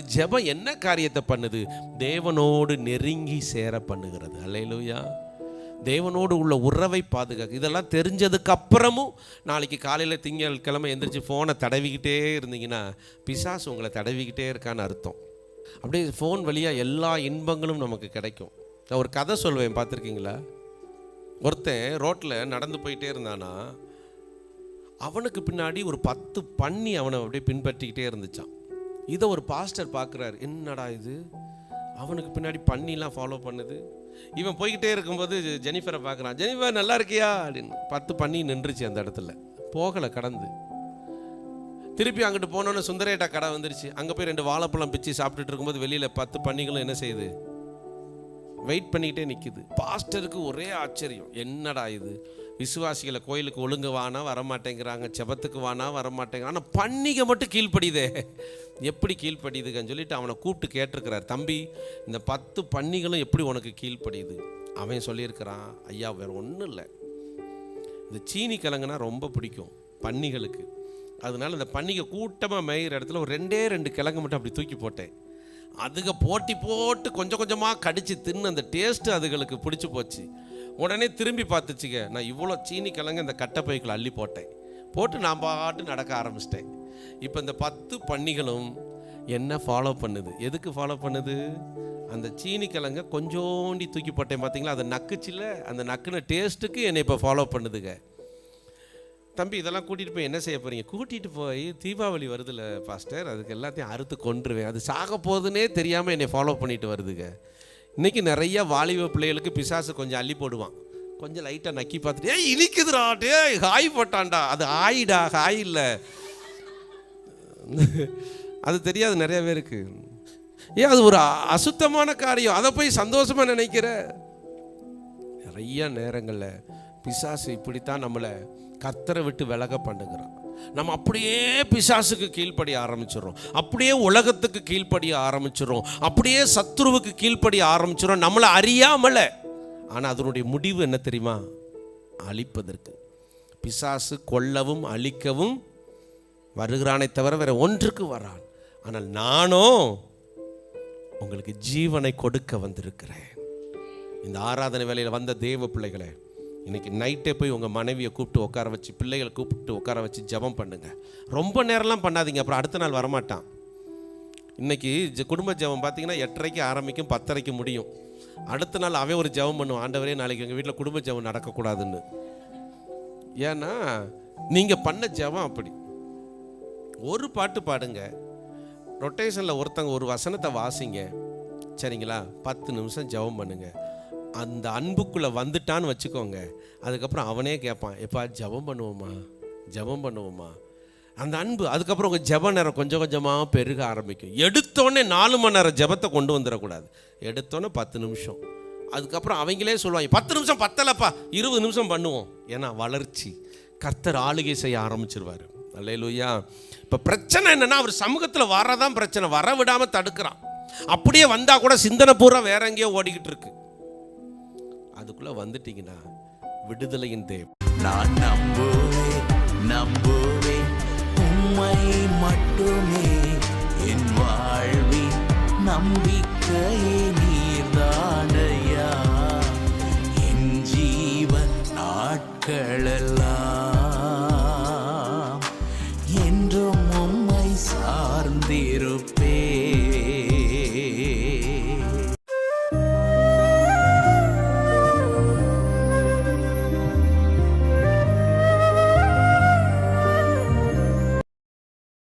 ஜெபம் என்ன காரியத்தை பண்ணுது? தேவனோடு நெருங்கி சேர பண்ணுகிறது. அல்லையிலூயா தேவனோடு உள்ள உறவை பாதுகாக்க. இதெல்லாம் தெரிஞ்சதுக்கு அப்புறமும் நாளைக்கு காலையில் திங்கள் கிழமை எந்திரிச்சு ஃபோனை தடவிக்கிட்டே இருந்தீங்கன்னா பிசாஸ் உங்களை தடவிக்கிட்டே இருக்கான்னு அர்த்தம். அப்படியே ஃபோன் வழியாக எல்லா இன்பங்களும் நமக்கு கிடைக்கும். நான் ஒரு கதை சொல்லுவேன் பார்த்துருக்கீங்களா? ஒருத்தன் ரோட்டில் நடந்து போயிட்டே இருந்தானா அவனுக்கு பின்னாடி ஒரு பத்து பண்ணி அவனை அப்படியே பின்பற்றிக்கிட்டே இருந்துச்சான் இதை ஒரு பாஸ்டர் பார்க்குறாரு என்னடா இது? அவனுக்கு பின்னாடி பண்ணிலாம் ஃபாலோ பண்ணுது. இவன் போய்கிட்டே இருக்கும்போது ஜெனிஃபரை பார்க்குறான் ஜெனிஃபர் நல்லா இருக்கியா? அப்படின்னு. பத்து பண்ணி நின்றுச்சு அந்த இடத்துல. போகலை கடந்து. திருப்பி அங்கிட்டு போனோன்னே சுந்தரேட்டா கடை வந்துருச்சு. அங்கே போய் ரெண்டு வாழைப்பழம் பிச்சு சாப்பிட்டுட்டு இருக்கும்போது வெளியில் பத்து பண்ணிகளும் என்ன செய்யுது? வெயிட் பண்ணிக்கிட்டே நிற்குது பாஸ்டருக்கு ஒரே ஆச்சரியம். என்னடா இது? விசுவாசிகளை கோயிலுக்கு ஒழுங்கு வானா வரமாட்டேங்கிறாங்க. செபத்துக்கு வானா வரமாட்டேங்க. ஆனால் பண்டிகை மட்டும் கீழ்ப்படியுதே. எப்படி கீழ்ப்படியுதுங்கன்னு சொல்லிட்டு அவனை கூப்பிட்டு கேட்டிருக்கிறார். தம்பி இந்த பத்து பன்னிகளும் எப்படி உனக்கு கீழ்ப்படியுது? அவன் சொல்லியிருக்கிறான் ஐயா வேற ஒன்றும் இல்லை. இந்த சீனி கிழங்குனா ரொம்ப பிடிக்கும் பன்னிகளுக்கு. அதனால இந்த பன்னிகை கூட்டமாக மேயிற இடத்துல ஒரு ரெண்டே ரெண்டு கிழங்கு மட்டும் அப்படி தூக்கி போட்டேன். அதுக போட்டி போட்டு கொஞ்சம் கொஞ்சமாக கடிச்சு தின்னு அந்த டேஸ்ட்டு அதுகளுக்கு பிடிச்சி போச்சு. உடனே திரும்பி பார்த்துச்சுங்க நான் இவ்வளோ சீனி கிழங்கு இந்த கட்டைப்பைக்குள்ள அள்ளி போட்டேன். போட்டு நான் பாட்டு நடக்க ஆரம்பிச்சிட்டேன். இப்போ இந்த பத்து பன்னிகளும் என்ன ஃபாலோ பண்ணுது? எதுக்கு ஃபாலோ பண்ணுது? அந்த சீனி கிழங்க கொஞ்சோண்டி தூக்கி போட்டேன் பார்த்தீங்களா அந்த நக்குச்சில்ல அந்த நக்குன டேஸ்ட்டுக்கு என்னை இப்போ ஃபாலோ பண்ணுதுங்க தம்பி இதெல்லாம் கூட்டிகிட்டு போய் என்ன செய்ய போகிறீங்க கூட்டிகிட்டு போய் தீபாவளி வருதுல்ல பாஸ்டர். அதுக்கு எல்லாத்தையும் அறுத்து கொண்டுருவேன் அது சாக போகுதுன்னே தெரியாமல் என்னை ஃபாலோ பண்ணிட்டு வருதுங்க. இன்றைக்கி நிறைய வாலிப பிள்ளைகளுக்கு பிசாசு கொஞ்சம் அள்ளி போடுவான். கொஞ்சம் லைட்டாக நக்கி பார்த்துட்டு ஏய் இனிக்குதுடா டே ஹாய் போட்டான்டா. அது ஆயிடா ஹாய் இல்லை. அது தெரியாது நிறைய பேருக்கு. ஏன் அது ஒரு அசுத்தமான காரியம். அதை போய் சந்தோஷமாக நினைக்கிற? நிறைய நேரங்களில் பிசாசு இப்படித்தான் நம்மளை கத்தரை விட்டு விலக பண்ணுகிறான். நம்ம அப்படியே பிசாசுக்கு கீழ்ப்படிய ஆரம்பிச்சிடுறோம். அப்படியே உலகத்துக்கு கீழ்ப்படிய ஆரம்பிச்சிடுறோம். அப்படியே சத்ருவுக்கு கீழ்ப்படிய ஆரம்பிச்சிடறோம். நம்மளை அறியாமல. ஆனால் அதனுடைய முடிவு என்ன தெரியுமா? அழிப்பதற்கு. பிசாசு கொல்லவும் அழிக்கவும் வருகிறானே தவிர வேற ஒன்றுக்கு வரான். ஆனால் நானும் உங்களுக்கு ஜீவனை கொடுக்க வந்திருக்கிறேன். இந்த ஆராதனை வேலையில் வந்த தேவ பிள்ளைகளை இன்றைக்கி நைட்டே போய் உங்கள் மனைவியை கூப்பிட்டு உட்கார வச்சு பிள்ளைகளை கூப்பிட்டு உட்கார வச்சு ஜெபம் பண்ணுங்கள் ரொம்ப நேரம்லாம் பண்ணாதீங்க அப்புறம் அடுத்த நாள் வரமாட்டான். இன்னைக்கு குடும்ப ஜெபம் பார்த்தீங்கன்னா எட்டரைக்கு ஆரம்பிக்கும் பத்தரைக்கு முடியும். அடுத்த நாள் அவன் ஒரு ஜெபம் பண்ணுவான் ஆண்டவரே நாளைக்கு எங்கள் வீட்டில் குடும்ப ஜெபம் நடக்கக்கூடாதுன்னு. ஏன்னா நீங்கள் பண்ண ஜெபம் அப்படி. ஒரு பாட்டு பாடுங்க. ரொட்டேஷனில் ஒருத்தங்க ஒரு வசனத்தை வாசிங்க. சரிங்களா? பத்து நிமிஷம் ஜெபம் பண்ணுங்கள் அந்த அன்புக்குள்ளே வந்துட்டான்னு வச்சுக்கோங்க. அதுக்கப்புறம் அவனே கேட்பான் எப்பா ஜெபம் பண்ணுவோமா? ஜெபம் பண்ணுவோமா? அந்த அன்பு அதுக்கப்புறம் உங்கள் ஜப நேரம் கொஞ்சம் கொஞ்சமாக பெருக ஆரம்பிக்கும். எடுத்தோடனே நாலு மணி நேரம் ஜெபத்தை கொண்டு வந்துடக்கூடாது. எடுத்தோன்னே பத்து நிமிஷம். அதுக்கப்புறம் அவங்களே சொல்லுவாங்க பத்து நிமிஷம் பத்தலப்பா இருபது நிமிஷம் பண்ணுவோம். ஏன்னா வளர்ச்சி. கர்த்தர் ஆளுகை செய்ய ஆரம்பிச்சிருவார். அல்லையிலுயா இப்போ பிரச்சனை என்னன்னா அவர் சமூகத்தில் வரதான் பிரச்சனை. வர விடாமல் தடுக்கிறான். அப்படியே வந்தால் கூட சிந்தனை பூரா வேற எங்கேயோ ஓடிக்கிட்டு இருக்கு. அதுக்குள்ளே வந்துட்டீங்கன்னா விடுதலையின் தேவ் நான் நம்புவேன் நம்புவேன். உம்மை மட்டுமே என் வாழ்வின் நம்பிக்கையே நீர்தானையா என் ஜீவன் நாட்களெல்லாம்